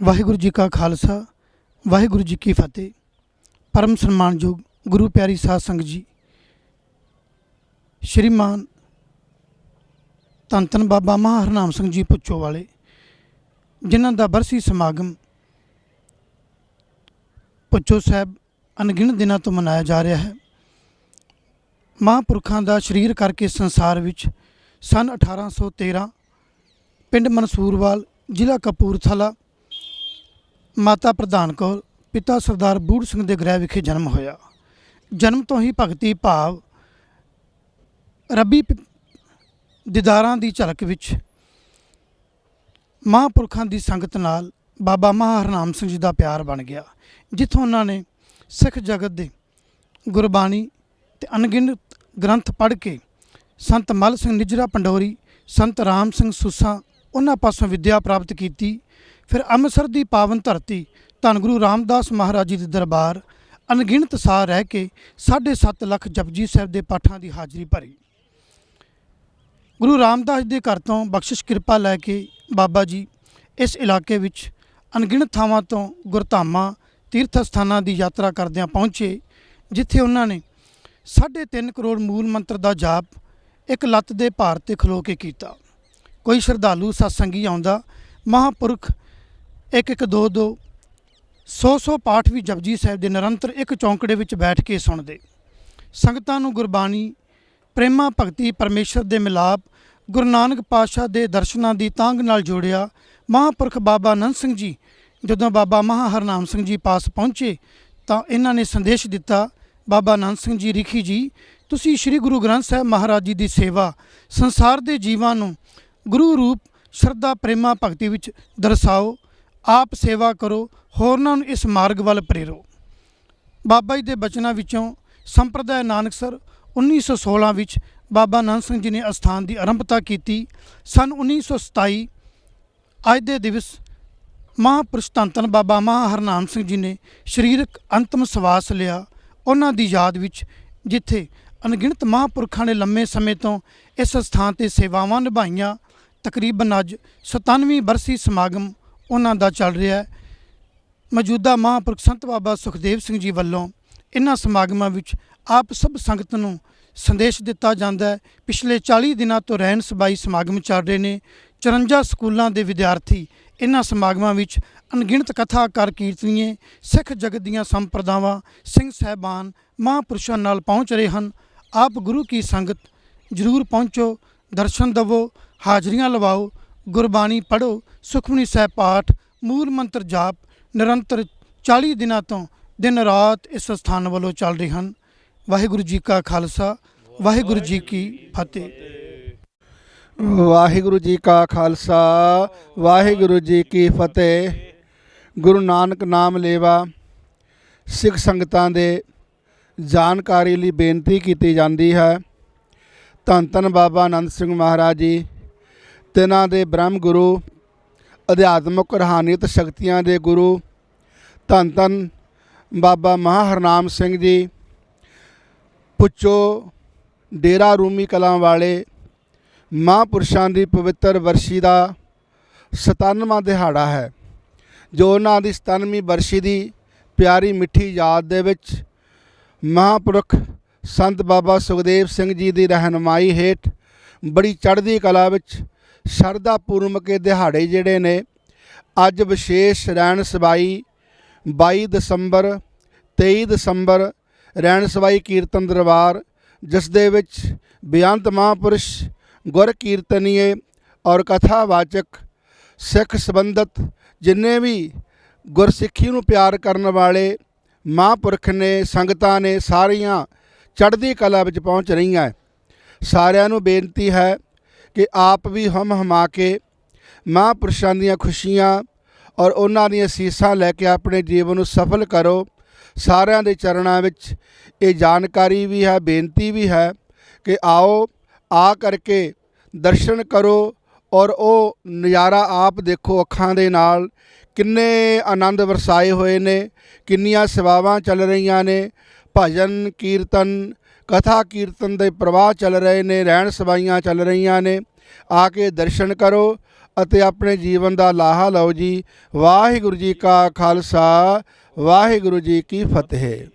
ਵਾਹਿਗੁਰੂ ਜੀ ਕਾ ਖਾਲਸਾ, ਵਾਹਿਗੁਰੂ ਜੀ ਕੀ ਫਤਿਹ। ਪਰਮ ਸਨਮਾਨਯੋਗ ਗੁਰੂ ਪਿਆਰੀ ਸਾਧ ਸੰਗਤ ਜੀ, ਸ਼੍ਰੀਮਾਨ ਧੰਨ ਧੰਨ ਬਾਬਾ ਮਹਾਹਰਨਾਮ ਸਿੰਘ ਜੀ ਪੁੱਛੋ ਵਾਲੇ, ਜਿਨ੍ਹਾਂ ਦਾ ਬਰਸੀ ਸਮਾਗਮ ਪੁੱਛੋ ਸਾਹਿਬ ਅਣਗਿਣਤ ਦਿਨਾਂ ਤੋਂ ਮਨਾਇਆ ਜਾ ਰਿਹਾ ਹੈ। ਮਹਾਂਪੁਰਖਾਂ ਦਾ ਸ਼ਰੀਰ ਕਰਕੇ ਸੰਸਾਰ ਵਿੱਚ ਸਨ 1813 ਪਿੰਡ ਮਨਸੂਰਵਾਲ, ਜ਼ਿਲ੍ਹਾ ਕਪੂਰਥਲਾ ਮਾਤਾ ਪ੍ਰਧਾਨ ਕੌਰ, ਪਿਤਾ ਸਰਦਾਰ ਬੂੜ ਸਿੰਘ ਦੇ ਗ੍ਰਹਿ ਵਿਖੇ ਜਨਮ ਹੋਇਆ। ਜਨਮ ਤੋਂ ਹੀ ਭਗਤੀ ਭਾਵ ਰੱਬੀ ਪ- ਦੀਦਾਰਾਂ ਦੀ ਝਲਕ ਵਿੱਚ ਮਹਾਂਪੁਰਖਾਂ ਦੀ ਸੰਗਤ ਨਾਲ ਬਾਬਾ ਮਹਾਹਰਨਾਮ ਸਿੰਘ ਜੀ ਦਾ ਪਿਆਰ ਬਣ ਗਿਆ, ਜਿੱਥੋਂ ਉਹਨਾਂ ਨੇ ਸਿੱਖ ਜਗਤ ਦੇ ਗੁਰਬਾਣੀ ਤੇ ਅਣਗਿਣਤ ਗ੍ਰੰਥ ਪੜ੍ਹ ਕੇ ਸੰਤ ਮਲ ਸਿੰਘ ਨਿਜਰਾ ਪੰਡੋਰੀ, ਸੰਤ ਰਾਮ ਸਿੰਘ ਸੁਸਾ, ਉਹਨਾਂ ਪਾਸੋਂ ਵਿੱਦਿਆ ਪ੍ਰਾਪਤ ਕੀਤੀ। ਫਿਰ ਅੰਮ੍ਰਿਤਸਰ ਦੀ ਪਾਵਨ ਧਰਤੀ ਧੰਨ ਗੁਰੂ ਰਾਮਦਾਸ ਮਹਾਰਾਜ ਜੀ ਦੇ ਦਰਬਾਰ ਅਣਗਿਣਤ ਸਾਹ ਰਹਿ ਕੇ 7.5 ਲੱਖ ਜਪਜੀ ਸਾਹਿਬ ਦੇ ਪਾਠਾਂ ਦੀ ਹਾਜ਼ਰੀ ਭਰੀ। ਗੁਰੂ ਰਾਮਦਾਸ ਦੇ ਘਰ ਤੋਂ ਬਖਸ਼ਿਸ਼ ਕਿਰਪਾ ਲੈ ਕੇ ਬਾਬਾ ਜੀ ਇਸ ਇਲਾਕੇ ਵਿੱਚ ਅਣਗਿਣਤ ਥਾਵਾਂ ਤੋਂ ਗੁਰਧਾਮਾਂ ਤੀਰਥ ਸਥਾਨਾਂ ਦੀ ਯਾਤਰਾ ਕਰਦਿਆਂ ਪਹੁੰਚੇ, ਜਿੱਥੇ ਉਹਨਾਂ ਨੇ 3.5 ਕਰੋੜ ਮੂਲ ਮੰਤਰ ਦਾ ਜਾਪ ਇੱਕ ਲੱਤ ਦੇ ਭਾਰ ਤੇ ਖਲੋ ਕੇ ਕੀਤਾ। ਕੋਈ ਸ਼ਰਧਾਲੂ, ਸਤਸੰਗੀ ਆਉਂਦਾ, ਮਹਾਪੁਰਖ ਇੱਕ ਇੱਕ ਦੋ ਦੋ 100-100 ਪਾਠ ਵੀ ਜਪਜੀ ਸਾਹਿਬ ਦੇ ਨਿਰੰਤਰ ਇੱਕ ਚੌਂਕੜੇ ਵਿੱਚ ਬੈਠ ਕੇ ਸੁਣਦੇ। ਸੰਗਤਾਂ ਨੂੰ ਗੁਰਬਾਣੀ, ਪ੍ਰੇਮਾ ਭਗਤੀ, ਪਰਮੇਸ਼ਰ ਦੇ ਮਿਲਾਪ, ਗੁਰੂ ਨਾਨਕ ਪਾਤਸ਼ਾਹ ਦੇ ਦਰਸ਼ਨਾਂ ਦੀ ਤਾਂਗ ਨਾਲ ਜੋੜਿਆ ਮਹਾਂਪੁਰਖ ਬਾਬਾ ਅਨੰਦ ਸਿੰਘ ਜੀ। ਜਦੋਂ ਬਾਬਾ ਮਹਾਹਰਨਾਮ ਸਿੰਘ ਜੀ ਪਾਸ ਪਹੁੰਚੇ ਤਾਂ ਇਹਨਾਂ ਨੇ ਸੰਦੇਸ਼ ਦਿੱਤਾ, ਬਾਬਾ ਅਨੰਦ ਸਿੰਘ ਜੀ, ਰਿਖੀ ਜੀ, ਤੁਸੀਂ ਸ੍ਰੀ ਗੁਰੂ ਗ੍ਰੰਥ ਸਾਹਿਬ ਮਹਾਰਾਜ ਜੀ ਦੀ ਸੇਵਾ ਸੰਸਾਰ ਦੇ ਜੀਵਾਂ ਨੂੰ ਗੁਰੂ ਰੂਪ ਸ਼ਰਧਾ ਪ੍ਰੇਮਾ ਭਗਤੀ ਵਿੱਚ ਦਰਸਾਓ। ਆਪ ਸੇਵਾ ਕਰੋ, ਹੋਰਨਾਂ ਨੂੰ ਇਸ ਮਾਰਗ ਵੱਲ ਪ੍ਰੇਰੋ। ਬਾਬਾ ਜੀ ਦੇ ਬਚਨਾਂ ਵਿੱਚੋਂ ਸੰਪਰਦਾਇ ਨਾਨਕਸਰ 1916 ਵਿੱਚ ਬਾਬਾ ਨਾਨਕ ਸਿੰਘ ਜੀ ਨੇ ਅਸਥਾਨ ਦੀ ਆਰੰਭਤਾ ਕੀਤੀ। ਸਨ 1927 ਅੱਜ ਦੇ ਦਿਵਸ ਮਹਾਂਪੁਰਸ਼ ਧੰਨ ਧੰਨ ਬਾਬਾ ਮਹਾਹਰਨਾਮ ਸਿੰਘ ਜੀ ਨੇ ਸਰੀਰਕ ਅੰਤਮ ਸਵਾਸ ਲਿਆ। ਉਹਨਾਂ ਦੀ ਯਾਦ ਵਿੱਚ ਜਿੱਥੇ ਅਣਗਿਣਤ ਮਹਾਂਪੁਰਖਾਂ ਨੇ ਲੰਮੇ ਸਮੇਂ ਤੋਂ ਇਸ ਸਥਾਨ ਤੇ ਸੇਵਾਵਾਂ ਨਿਭਾਈਆਂ, ਤਕਰੀਬਨ ਅੱਜ 97ਵੀਂ ਬਰਸੀ ਸਮਾਗਮ ਉਹਨਾਂ ਦਾ ਚੱਲ ਰਿਹਾ ਹੈ। ਮੌਜੂਦਾ ਮਹਾਂਪੁਰਖ ਸੰਤ ਬਾਬਾ ਸੁਖਦੇਵ ਸਿੰਘ ਜੀ ਵੱਲੋਂ ਇਹਨਾਂ ਸਮਾਗਮਾਂ ਵਿੱਚ ਆਪ ਸਭ ਸੰਗਤ ਨੂੰ ਸੰਦੇਸ਼ ਦਿੱਤਾ ਜਾਂਦਾ ਹੈ। ਪਿਛਲੇ 40 ਦਿਨਾਂ ਤੋਂ ਰਹਿਣ ਸਬਾਈ ਸਮਾਗਮ ਚੱਲ ਰਹੇ ਨੇ। 54 ਸਕੂਲਾਂ ਦੇ ਵਿਦਿਆਰਥੀ ਇਹਨਾਂ ਸਮਾਗਮਾਂ ਵਿੱਚ ਅਣਗਿਣਤ ਕਥਾ ਕਰ ਕੀਰਤਨੀਏ ਸਿੱਖ ਜਗਤ ਦੀਆਂ ਸੰਪਰਦਾਵਾਂ, ਸਿੰਘ ਸਹਿਬਾਨ, ਮਹਾਂਪੁਰਸ਼ਾਂ ਨਾਲ ਪਹੁੰਚ ਰਹੇ ਹਨ। ਆਪ ਗੁਰੂ ਕੀ ਸੰਗਤ ਜਰੂਰ ਪਹੁੰਚੋ, ਦਰਸ਼ਨ ਦਵੋ, ਹਾਜ਼ਰੀਆਂ ਲਵਾਓ। ਗੁਰਬਾਣੀ ਪੜ੍ਹੋ, ਸੁਖਮਨੀ ਸਾਹਿਬ ਪਾਠ, ਮੂਲ ਮੰਤਰ ਜਾਪ, ਨਿਰੰਤਰ 40 ਦਿਨਾਂ ਤੋਂ ਦਿਨ ਰਾਤ ਇਸ ਸਥਾਨ ਵੱਲੋਂ ਚੱਲ ਰਹੇ ਹਨ। ਵਾਹਿਗੁਰੂ ਜੀ ਕਾ ਖਾਲਸਾ, ਵਾਹਿਗੁਰੂ ਜੀ ਕੀ ਫਤਿਹ। ਵਾਹਿਗੁਰੂ ਜੀ ਕਾ ਖਾਲਸਾ, ਵਾਹਿਗੁਰੂ ਜੀ ਕੀ ਫਤਿਹ। ਗੁਰੂ ਨਾਨਕ ਨਾਮ ਲੇਵਾ, ਸਿੱਖ ਸੰਗਤਾਂ ਦੇ ਜਾਣਕਾਰੀ ਲਈ ਬੇਨਤੀ ਕੀਤੀ ਜਾਂਦੀ ਹੈ। ਧੰਨ ਧੰਨ ਬਾਬਾ ਆਨੰਦ ਸਿੰਘ ਮਹਾਰਾਜ ਜੀ ਤਿਨਾਂ ਦੇ ਬ੍ਰਹਮ ਗੁਰੂ, ਅਧਿਆਤਮਿਕ ਰੂਹਾਨੀਅਤ ਸ਼ਕਤੀਆਂ ਦੇ ਗੁਰੂ, ਧੰਨ ਧੰਨ ਬਾਬਾ ਮਹਾਹਰਨਾਮ ਸਿੰਘ ਜੀ, ਪੁੱਛੋ ਡੇਰਾ ਰੂਮੀ ਕਲਾਂ ਵਾਲੇ ਮਹਾਂਪੁਰਸ਼ਾਂ ਦੀ ਪਵਿੱਤਰ ਵਰਸ਼ੀ ਦਾ 97ਵਾਂ ਦਿਹਾੜਾ ਹੈ, ਜੋ ਉਹਨਾਂ ਦੀ 97ਵੀਂ ਵਰਸ਼ੀ ਦੀ ਪਿਆਰੀ ਮਿੱਠੀ ਯਾਦ ਦੇ ਵਿੱਚ ਮਹਾਂਪੁਰਖ ਸੰਤ ਬਾਬਾ ਸੁਖਦੇਵ ਸਿੰਘ ਜੀ ਦੀ ਰਹਿਨਮਾਈ ਹੇਠ ਬੜੀ ਚੜ੍ਹਦੀ ਕਲਾ ਵਿੱਚ ਸ਼ਰਧਾ ਪੂਰਵਕ ਕੇ ਦਿਹਾੜੇ ਜਿਹੜੇ ਨੇ, ਅੱਜ ਵਿਸ਼ੇਸ਼ ਰਹਿਣ ਸਬਾਈ 22 ਦਸੰਬਰ 23 ਦਸੰਬਰ ਰਹਿਣ ਸਬਾਈ ਕੀਰਤਨ ਦਰਬਾਰ, ਜਿਸ ਦੇ ਵਿੱਚ ਬੇਅੰਤ ਮਹਾਂਪੁਰਸ਼, ਗੁਰ ਕੀਰਤਨੀਏ ਔਰ ਕਥਾਵਾਚਕ, ਸਿੱਖ ਸੰਬੰਧਤ ਜਿੰਨੇ ਵੀ ਗੁਰਸਿੱਖੀ ਨੂੰ ਪਿਆਰ ਕਰਨ ਵਾਲੇ ਮਹਾਂਪੁਰਖ ਨੇ, ਸੰਗਤਾਂ ਨੇ ਸਾਰੀਆਂ ਚੜ੍ਹਦੀ ਕਲਾ ਵਿੱਚ ਪਹੁੰਚ ਰਹੀਆਂ ਸਾਰਿਆਂ ਨੂੰ ਬੇਨਤੀ ਹੈ ਕਿ ਆਪ ਵੀ ਹਮ ਹਮਾ ਕੇ ਮਹਾਂਪੁਰਸ਼ਾਂ ਦੀਆਂ ਖੁਸ਼ੀਆਂ ਔਰ ਉਹਨਾਂ ਦੀਆਂ ਅਸੀਸਾਂ ਲੈ ਕੇ ਆਪਣੇ ਜੀਵਨ ਨੂੰ ਸਫਲ ਕਰੋ। ਸਾਰਿਆਂ ਦੇ ਚਰਨਾਂ ਵਿੱਚ ਇਹ ਜਾਣਕਾਰੀ ਵੀ ਹੈ, ਬੇਨਤੀ ਵੀ ਹੈ ਕਿ ਆਓ, ਆ ਕਰਕੇ ਦਰਸ਼ਨ ਕਰੋ ਔਰ ਉਹ ਨਜ਼ਾਰਾ ਆਪ ਦੇਖੋ ਅੱਖਾਂ ਦੇ ਨਾਲ। ਕਿੰਨੇ ਆਨੰਦ ਵਰਸਾਏ ਹੋਏ ਨੇ, ਕਿੰਨੀਆਂ ਸੇਵਾਵਾਂ ਚੱਲ ਰਹੀਆਂ ਨੇ। ਭਜਨ, ਕੀਰਤਨ ਕਥਾ ਕੀਰਤਨ ਦੇ ਪ੍ਰਵਾਹ ਚੱਲ ਰਹੇ ਨੇ, ਰਹਿਣ ਸਵਾਈਆਂ ਚੱਲ ਰਹੀਆਂ ਨੇ। ਆ ਕੇ ਦਰਸ਼ਨ ਕਰੋ ਅਤੇ ਆਪਣੇ ਜੀਵਨ ਦਾ ਲਾਹਾ ਲਓ ਜੀ। ਵਾਹਿਗੁਰੂ ਜੀ ਕਾ ਖਾਲਸਾ, ਵਾਹਿਗੁਰੂ ਜੀ ਕੀ ਫਤਿਹ।